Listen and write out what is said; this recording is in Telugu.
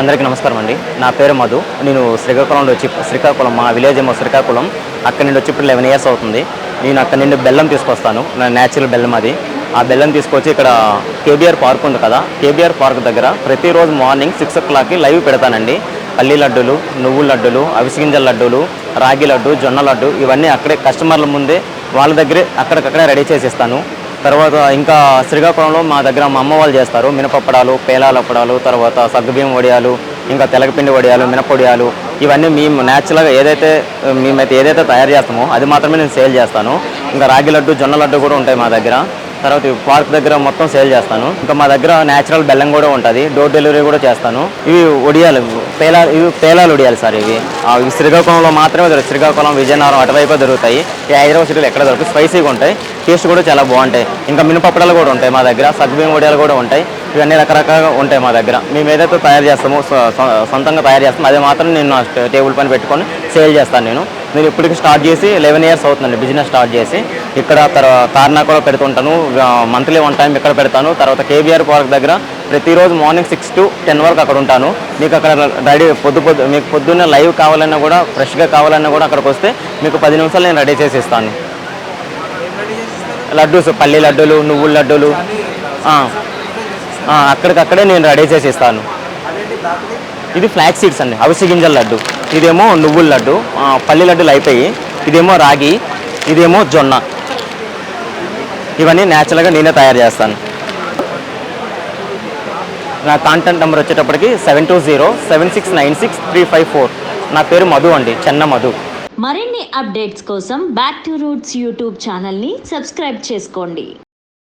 అందరికీ నమస్కారం అండి. నా పేరు మధు. నేను శ్రీకాకుళంలో వచ్చి శ్రీకాకుళం మా విలేజ్ ఏమో శ్రీకాకుళం. అక్కడి నుండి వచ్చి ఇప్పుడు లెవెన్ ఇయర్స్ అవుతుంది. నేను అక్కడి నుండి బెల్లం తీసుకొస్తాను. నా న్యాచురల్ బెల్లం అది. ఆ బెల్లం తీసుకొచ్చి ఇక్కడ కేబీఆర్ పార్క్ ఉంది కదా కేబీఆర్ పార్క్ దగ్గర ప్రతిరోజు మార్నింగ్ సిక్స్ ఓ క్లాక్కి లైవ్ పెడతానండి. పల్లి లడ్డూలు నువ్వుల లడ్డూలు అవిసిగింజల లడ్డూలు రాగి లడ్డు జొన్న లడ్డు ఇవన్నీ అక్కడే కస్టమర్ల ముందే వాళ్ళ దగ్గరే అక్కడికక్కడే రెడీ చేసేస్తాను తర్వాత ఇంకా శ్రీకాకుళంలో మా దగ్గర మా అమ్మ వాళ్ళు చేస్తారు. మినపప్పడాలు పేలాల అప్పడాలు తర్వాత సగ్గుబియ్యం వడియాలు ఇంకా తెలగపిండి వడియాలు మినపొడియాలు ఇవన్నీ మేము న్యాచురల్గా ఏదైతే మేమైతే ఏదైతే తయారు చేస్తామో అది మాత్రమే నేను సేల్ చేస్తాను. ఇంకా రాగి లడ్డు జొన్న లడ్డు కూడా ఉంటాయి మా దగ్గర. తర్వాత ఈ పార్క్ దగ్గర మొత్తం సేల్ చేస్తాను. ఇంకా మా దగ్గర న్యాచురల్ బెల్లం కూడా ఉంటుంది. డోర్ డెలివరీ కూడా చేస్తాను. ఇవి ఒడియాలు. పేలా ఇవి పేలాలు ఒడియాలు సార్ ఇవి. ఇవి శ్రీకాకుళంలో మాత్రమే దొరుకుతాయి శ్రీకాకుళం విజయనగరం అటువైపు దొరుకుతాయి. ఈ హైదరాబాద్ సిటీలో ఎక్కడ దొరుకుతాయి స్పైసీగా ఉంటాయి. టేస్ట్ కూడా చాలా బాగుంటాయి. ఇంకా మినపప్పడాలు కూడా ఉంటాయి మా దగ్గర. సగ్గుబియ్యం వడియాలు కూడా ఉంటాయి. ఇవన్నీ రకరకాలుగా ఉంటాయి మా దగ్గర. మేము ఏదైతే తయారు చేస్తామో సొ- సొంతంగా తయారు చేస్తామో అదే మాత్రం నేను నా టేబుల్ పైన పెట్టుకొని సేల్ చేస్తాను నేను. నేను ఇప్పటికి స్టార్ట్ చేసి లెవెన్ ఇయర్స్ అవుతుందండి. బిజినెస్ స్టార్ట్ చేసి. ఇక్కడ తార్నా కూడా పెడుతుంటాను. మంత్లీ వన్ టైం ఇక్కడ పెడతాను. తర్వాత కేబీఆర్ పార్క్ దగ్గర ప్రతిరోజు మార్నింగ్ సిక్స్ టు టెన్ వరకు అక్కడ ఉంటాను. మీకు అక్కడ రెడీ పొద్దు పొద్దు మీకు పొద్దున్న లైవ్ కావాలన్నా కూడా ఫ్రెష్గా కావాలన్నా కూడా అక్కడికి వస్తే మీకు పది నిమిషాలు నేను రెడీ చేసి ఇస్తాను. లడ్డూస్ పల్లి లడ్డూలు నువ్వుల లడ్డూలు. అక్కడికక్కడే నేను రెడీ చేసి ఇస్తాను. ఇది ఫ్లాక్ సీడ్స్ అండి. అవిసి గింజల లడ్డు. ఇదేమో నువ్వుల లడ్డు. ఆ, పల్లి లడ్డూలు అయిపోయి ఇదేమో రాగి ఇదేమో జొన్న. ఇవన్నీ న్యాచురల్గా నేనే తయారు చేస్తాను. నా కాంటాక్ట్ నెంబర్ వచ్చేటప్పటికి seven two zero seven six nine six three five four నా పేరు మధు అండి చెన్న మధు. మరిన్ని అప్డేట్స్ కోసం బ్యాక్ టు రూట్స్ యూట్యూబ్ ఛానల్ని సబ్స్క్రైబ్ చేసుకోండి.